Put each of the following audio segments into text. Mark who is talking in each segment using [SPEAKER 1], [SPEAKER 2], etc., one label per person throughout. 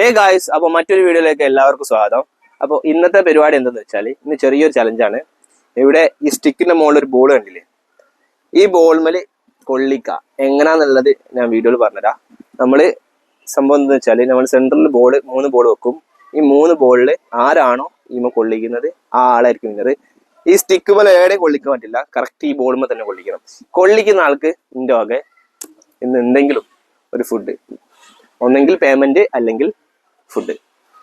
[SPEAKER 1] Hey guys അപ്പൊ മറ്റൊരു വീഡിയോയിലേക്ക് എല്ലാവർക്കും സ്വാഗതം. അപ്പോൾ ഇന്നത്തെ പരിപാടി എന്തെന്ന് വെച്ചാൽ ഇന്ന് ചെറിയൊരു ചലഞ്ചാണ് ഇവിടെ ഈ സ്റ്റിക്കിന്റെ മുകളിൽ ഒരു ബോൾ കണ്ടില്ലേ? ഈ ബോൾമൽ കൊള്ളിക്ക. എങ്ങനാന്നുള്ളത് ഞാൻ വീഡിയോയിൽ പറഞ്ഞുതരാം. നമ്മൾ സംഭവം എന്താണെന്ന് വെച്ചാൽ നമ്മൾ സെന്ററിൽ ബോൾ മൂന്ന് ബോൾ വെക്കും. ഈ മൂന്ന് ബോളിൽ ആരാണോ ഈമ കൊള്ളിക്കുന്നത്? ആ ആളായിരിക്കും വിന്നർ ഈ സ്റ്റിക്ക് പോലെ എവിടെയും കൊള്ളിക്കാൻ പറ്റില്ല. കറക്റ്റ് ഈ ബോളുമ്പോൾ തന്നെ കൊള്ളിക്കണം. കൊള്ളിക്കുന്ന ആൾക്ക് ഇന്റെ വകെ ഇന്ന് എന്തെങ്കിലും ഒരു ഫുഡ് ഒന്നെങ്കിൽ പേയ്മെന്റ് അല്ലെങ്കിൽ ഫുഡ്.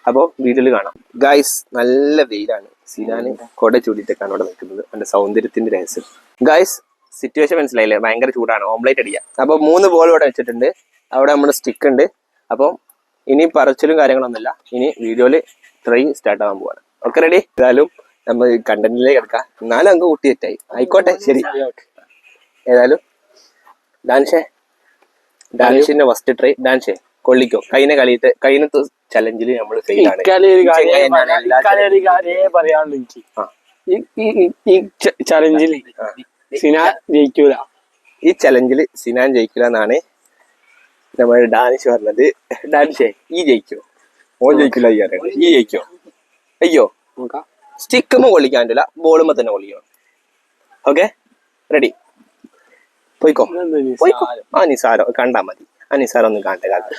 [SPEAKER 1] അപ്പോൾ വീട്ടിൽ കാണാം. ഗായ്സ് നല്ല വെയിലാണ്. സിനാന് കൊട ചൂടിയിട്ടൊക്കെയാണ് അവിടെ നിൽക്കുന്നത്. എന്റെ സൗന്ദര്യത്തിന്റെ രഹസ്യം. ഗായ്സ് സിറ്റുവേഷൻ മനസ്സിലായില്ലേ? ഭയങ്കര ചൂടാണ്. ഓംലേറ്റ് അടിക്കുക അപ്പോൾ മൂന്ന് ബോൾ ഇവിടെ വെച്ചിട്ടുണ്ട്. അവിടെ നമ്മുടെ സ്റ്റിക്ക് ഉണ്ട്. അപ്പോൾ ഇനി പറച്ചിലും കാര്യങ്ങളൊന്നുമില്ല. ഇനി വീഡിയോയിൽ ട്രൈ സ്റ്റാർട്ട് ആവാൻ പോവാണ്. ഓക്കെ റെഡി ഏതായാലും നമ്മൾ കണ്ടന്റിലേക്ക് എടുക്കാം. എന്നാലും അങ്ങ് കുട്ടി തെറ്റായി. ആയിക്കോട്ടെ ശരി. ഏതായാലും. ഡാൻഷേ. ഡാൻഷിന്റെ ഫസ്റ്റ് ട്രൈ ഡാൻഷേ. കൊള്ളിക്കോ. കഴിഞ്ഞ കളിയിട്ട് കഴിഞ്ഞ ചലഞ്ചിൽ നമ്മൾ ഫെയിൽ ആണ്.
[SPEAKER 2] ഒരു
[SPEAKER 1] ഈ
[SPEAKER 2] കാര്യമേ പറയാനുള്ളൂ എനിക്ക്. ചലഞ്ചിൽ
[SPEAKER 1] ആ.
[SPEAKER 2] ജയിക്കൂല.
[SPEAKER 1] ഈ ചലഞ്ചിൽ സിനാൻ ജയിക്കില്ല എന്നാണ് നമ്മൾ ഡാനിഷ് പറഞ്ഞത്. ഡാനിഷ് ഈ ജയിക്കോ. ഓ ജയിക്കില്ല ഈ അറിയാം ഈ ജയിക്കോ. അയ്യോ. സ്റ്റിക്കുമ്പോ കൊള്ളിക്കാൻ പറ്റില്ല ബോളുമ്പോ തന്നെ കൊള്ളിക്കണം. ഓക്കെ റെഡി പോയിക്കോ. പോയിക്കോ? ആ നിസാരോ. കണ്ടാ മതി. ആ നിസാരോ ഒന്നും കാണട്ടെ കാലത്ത്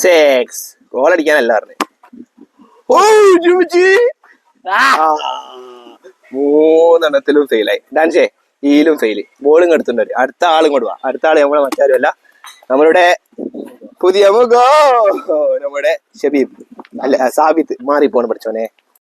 [SPEAKER 1] സെക്സ് ഗോൾ അടിക്കാനല്ല പറഞ്ഞു. ഓ! മൂന്നെണ്ണത്തിലും ഫെയിലായി ഡാൻസേ ഈയിലും ഫെയിൽ ബോളും എടുത്തിട്ടുണ്ട് അടുത്ത ആളും കൊടുവാ വാ. അടുത്ത ആൾ നമ്മളെ മറ്റാരും അല്ല. നമ്മളുടെ പുതിയ മുഖോ. നമ്മുടെ ഷബീബ്. അല്ല സാബിത്ത്. മാറിപ്പോണ് പഠിച്ചോനെ